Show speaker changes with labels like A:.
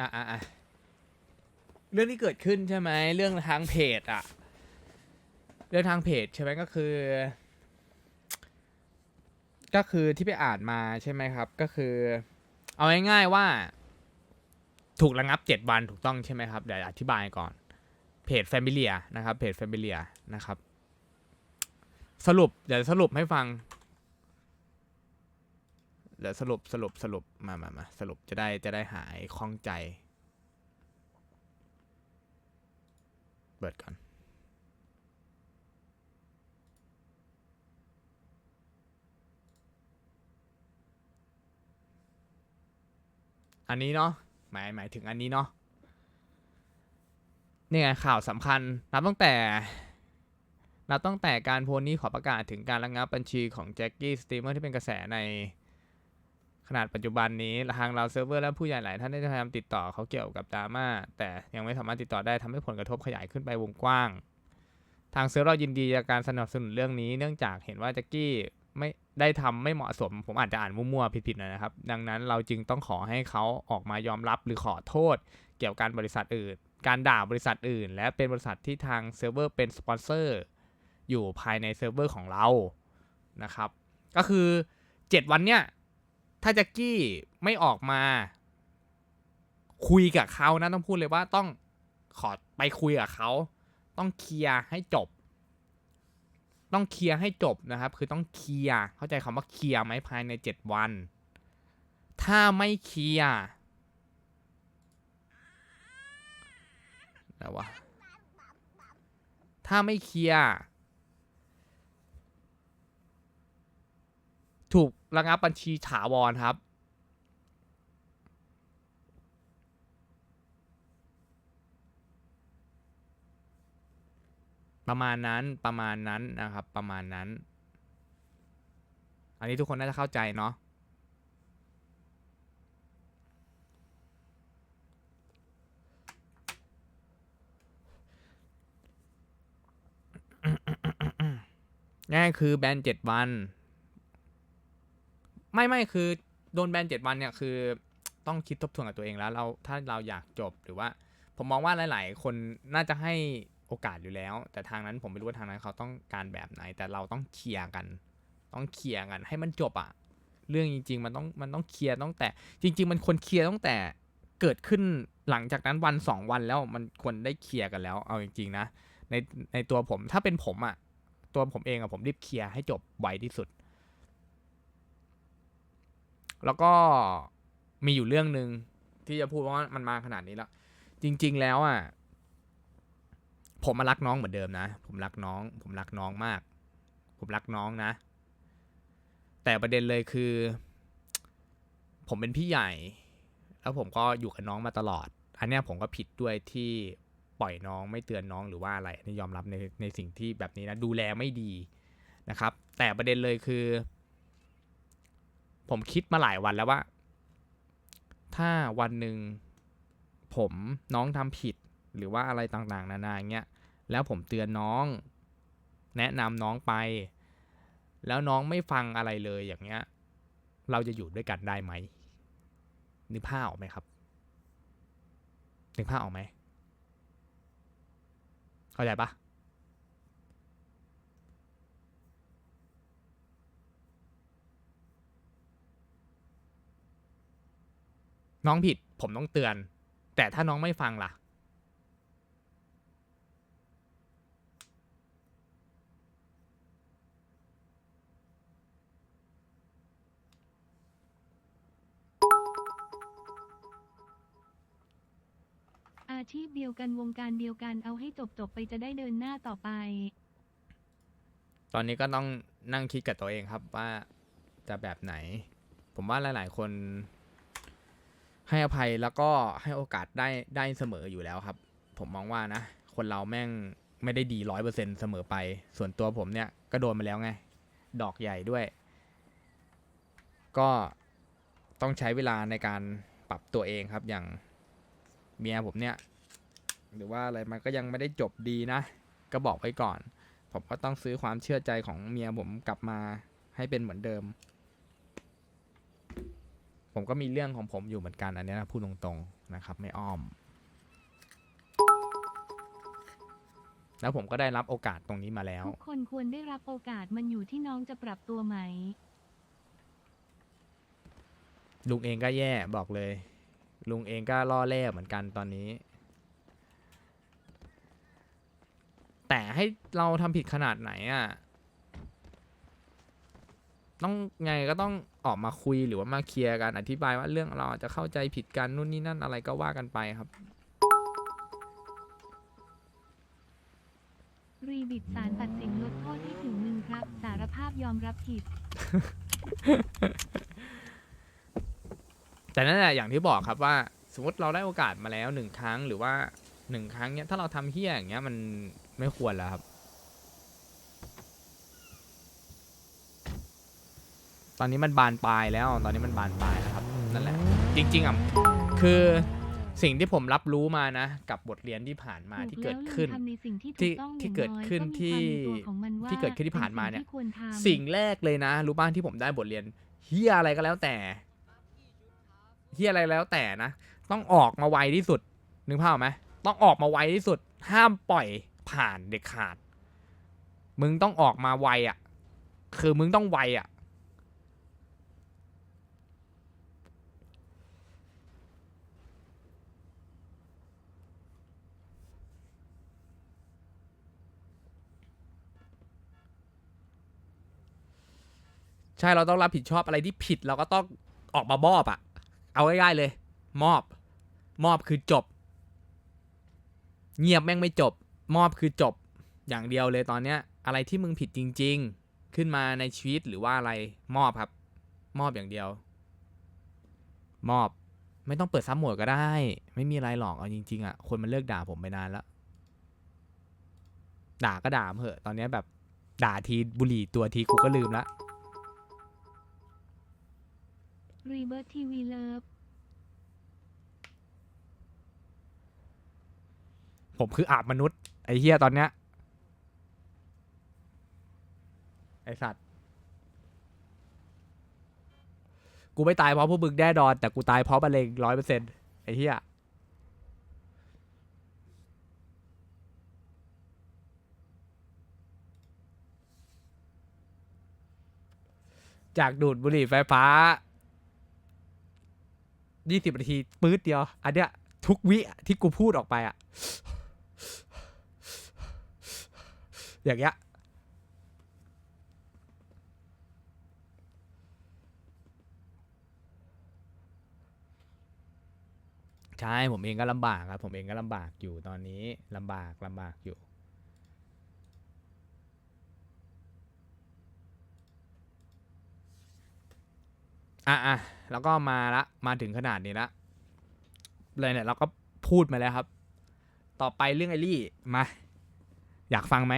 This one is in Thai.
A: อะอะอะเรื่องที่เกิดขึ้นใช่ไหมเรื่องทางเพจอะเรื่องทางเพจใช่ไหมก็คือ ก็คือที่ไปอ่านมาใช่ไหมครับ ก็คือ เอาง่ายๆว่า ถูกระงับเจ็ดวันถูกต้องใช่ไหมครับเดี๋ยวอธิบายก่อนเพจ Familia นะครับเพจ Familia นะครับ สรุปเดี๋ยวสรุปให้ฟัง เดี๋ยวสรุปสรุปสรุปมามามาสรุปจะได้จะได้หายคล่องใจ เปิดก่อนอันนี้เนาะหมายหมายถึงอันนี้เนาะนี่ไงข่าวสำคัญนับตั้งแต่นับตั้งแต่การโพสต์นี้ขอประกาศถึงการระงับบัญชีของแจ็คกี้สตีมเมอร์ที่เป็นกระแสใน ขนาดปัจจุบันนี้ทางเราเซิร์ฟเวอร์และผู้ใหญ่หลายท่านได้พยายามติดต่อเขาเกี่ยวกับดราม่าแต่ยังไม่สามารถติดต่อได้ทำให้ผลกระทบขยายขึ้นไปวงกว้าง ทางเซิร์ฟเรายินดีในการสนับสนุนเรื่องนี้ เนื่องจากเห็นว่าแจ็คกี้ไม่ได้ทำไม่เหมาะสม ผมอาจจะอ่านมั่วๆผิดๆหน่อยนะครับ ดังนั้นเราจึงต้องขอให้เขาออกมายอมรับหรือขอโทษ เกี่ยวกับการบริษัทอื่น การด่าบริษัทอื่น และเป็นบริษัทที่ทางเซิร์ฟเวอร์เป็นสปอนเซอร์อยู่ภายในเซิร์ฟเวอร์ของเรานะครับ ก็คือ 7 วันเนี้ย ถ้าแจ็คกี้ไม่ออกมา คุยกับเขานะต้องพูดเลยว่าต้องขอไปคุยกับเขาต้องเคลียร์ให้จบ ต้องเคลียร์ให้จบนะครับ คือต้องเคลียร์เข้าใจคำว่าเคลียร์ไหมภายในเจ็ดวัน ถ้าไม่เคลียร์แล้ววะถ้าไม่เคลียร์ ถูกระงับบัญชีถาวรครับ ประมาณนั้นประมาณนั้นนะครับ ประมาณนั้น อันนี้ทุกคนน่าจะเข้าใจเนาะง่ายคือแบนเจ็ดวัน ไม่ไม่คือโดนแบนเจ็ดวันเนี่ยคือต้องคิดทบทวนกับตัวเองแล้ว เราถ้าเราอยากจบหรือว่า ผมมองว่าหลาย ๆ คนน่าจะให้โอกาสอยู่แล้ว แต่ทางนั้นผมไม่รู้ว่าทางนั้นเขาต้องการแบบไหน แต่เราต้องเคลียร์กัน ต้องเคลียร์กัน ให้มันจบอะเรื่องจริง ๆ มันต้องมันต้องเคลียร์ตั้งแต่ จริง ๆ มันควรเคลียร์ตั้งแต่เกิดขึ้นหลังจากนั้นวันสองวันแล้วมันควรได้เคลียร์กันแล้ว เอาจริง ๆ นะในในตัวผมถ้าเป็นผมอะตัวผมเองอะผมรีบเคลียร์ให้จบไวที่สุด แล้วก็มีอยู่เรื่องหนึ่งที่จะพูดว่ามันมาขนาดนี้แล้ว จริง ๆ แล้วอะผมมารักน้องเหมือนเดิมนะ ผมรักน้อง ผมรักน้องมาก ผมรักน้องนะ แต่ประเด็นเลยคือ ผมเป็นพี่ใหญ่ แล้วผมก็อยู่กับน้องมาตลอด อันนี้ผมก็ผิดด้วยที่ปล่อยน้องไม่เตือนน้องหรือว่าอะไรนนี้ยอมรับในในสิ่งที่แบบนี้นะดูแลไม่ดีนะครับ แต่ประเด็นเลยคือ ผมคิดมาหลายวันแล้วว่า ถ้าวันหนึ่งผมน้องทำผิดหรือว่าอะไรต่างๆ นานาอย่างเงี้ยแล้วผมเตือนน้อง แนะนำน้องไป แล้วน้องไม่ฟังอะไรเลยอย่างเงี้ย เราจะอยู่ด้วยกันได้ไหมนึกภาพออกไหมครับนึกภาพออกไหมเข้าใจปะ น้องผิดผมต้องเตือน แต่ถ้าน้องไม่ฟังล่ะ
B: อาชีพเดียวกันวงการเดียวกันเอาให้จบจบๆไปจะได้เดินหน้าต่อไป
A: ตอนนี้ก็ต้องนั่งคิดกับตัวเองครับว่าจะแบบไหน ผมว่าหลาย ๆ คน ให้อภัยแล้วก็ให้โอกาสได้ได้เสมออยู่แล้วครับ ผมมองว่านะ คนเราแม่งไม่ได้ดีร้อยเปอร์เซ็นเสมอไป ส่วนตัวผมเนี่ยก็โดนมาแล้วไง ดอกใหญ่ด้วย ก็ต้องใช้เวลาในการปรับตัวเองครับ อย่างเมียผมเนี่ย หรือว่าอะไรมันก็ยังไม่ได้จบดีนะ ก็บอกไว้ก่อน ผมก็ต้องซื้อความเชื่อใจของเมียผมกลับมาให้เป็นเหมือนเดิม ผมก็มีเรื่องของผมอยู่เหมือนกันอันเนี้ยนะพูดตรงๆนะครับ ไม่อ้อม แล้วผมก็ได้รับโอกาสตรงนี้มาแล้ว
B: ทุกคนควรได้รับโอกาสมันอยู่ที่น้องจะปรับตัวไหม
A: ลุงเองก็แย่บอกเลย ลุงเองก็ล่อแร่เหมือนกันตอนนี้ แต่ให้เราทำผิดขนาดไหนอะ ต้องไงก็ต้อง ออกมาคุยหรือว่ามาเคลียร์กันอธิบายว่าเรื่องเราอาจจะเข้าใจผิดกันนู่นนี่นั่นอะไรก็ว่ากันไปครับ
B: รีบิดสารตัดสินลดโทษให้ถึงหนึ่งครับ สารภาพยอมรับผิด
A: แต่นั่นแหละอย่างที่บอกครับว่า สมมติเราได้โอกาสมาแล้วหนึ่งครั้งหรือว่าหนึ่งครั้งเนี้ยถ้าเราทำเฮี้ยอย่างเงี้ยมันไม่ควรแล้วครับ ตอนนี้มันบานปลายแล้ว ตอนนี้มันบานปลายแล้วครับนั่นแหละ จริง ๆอะคือสิ่งที่ผมรับรู้มานะ กับบทเรียนที่ผ่านมา
B: ถู
A: ที่
B: ก
A: เกิ
B: แล้
A: ด
B: ว
A: ขึ้น
B: ทำในสิ่งที่
A: ที่
B: ถูกต้อง
A: ที่
B: อย่าง
A: เกิด
B: น้อย
A: ขึ้น
B: ก็มี
A: ที่
B: ความรู้ตัวของมันว่า
A: ที่เกิดขึ้นที่ผ่านมาเนี่ย
B: ป็สิ่งที่ควรทำ
A: สิ่งแรกเลยนะ รู้บ้านที่ผมได้บทเรียนเฮียอะไรก็แล้วแต่เฮียอะไรแล้วแต่นะ ต้องออกมาไวที่สุดนึกภาพออกไหมต้องออกมาไวที่สุด ห้ามปล่อยผ่านเด็ดขาด มึงต้องออกมาไวอะ่ะ คือมึงต้องไวอะ่ ใช่เราต้องรับผิดชอบอะไรที่ผิดเราก็ต้องออกมามอบอะเอาง่ายๆเลย มอบ มอบคือจบ เงียบแม่งไม่จบ มอบคือจบ อย่างเดียวเลยตอนเนี้ย อะไรที่มึงผิดจริง ๆ ขึ้นมาในชีวิตหรือว่าอะไรมอบครับ มอบอย่างเดียว มอบ ไม่ต้องเปิดซ้ำโหมดก็ได้ ไม่มีอะไรหรอกเอาจริงๆอะคนมันเลิกด่าผมไปนานแล้วด่าก็ด่ามเถอะ ตอนเนี้ยแบบด่าทีบุหรี่ตัวทีกูก็ลืมละ
B: รีเบิร์ทีวีเลิฟ
A: ผมคืออาบมนุษย์ ไอ้เฮียตอนเนี้ยไอสัตว์ กูไม่ตายเพราะพวกมึงแน่นอน แต่กูตายเพราะมะเร็งร้อยเปอร์เซ็นต์ไอ้เฮียจากดูดบุหรี่ไฟฟ้า ยี่สิบนาทีปื๊ดเดียว อันเนี้ยทุกวิที่กูพูดออกไปอะอย่างเงี้ยใช่ผมเองก็ลำบากครับ ผมเองก็ลำบากอยู่ตอนนี้ลำบากลำบากอยู่ อะอะ แล้วก็มาละมาถึงขนาดนี้ละเลยเนี่ยเราก็พูดมาแล้วครับ ต่อไปเรื่องไอรี่มา อยากฟังไหม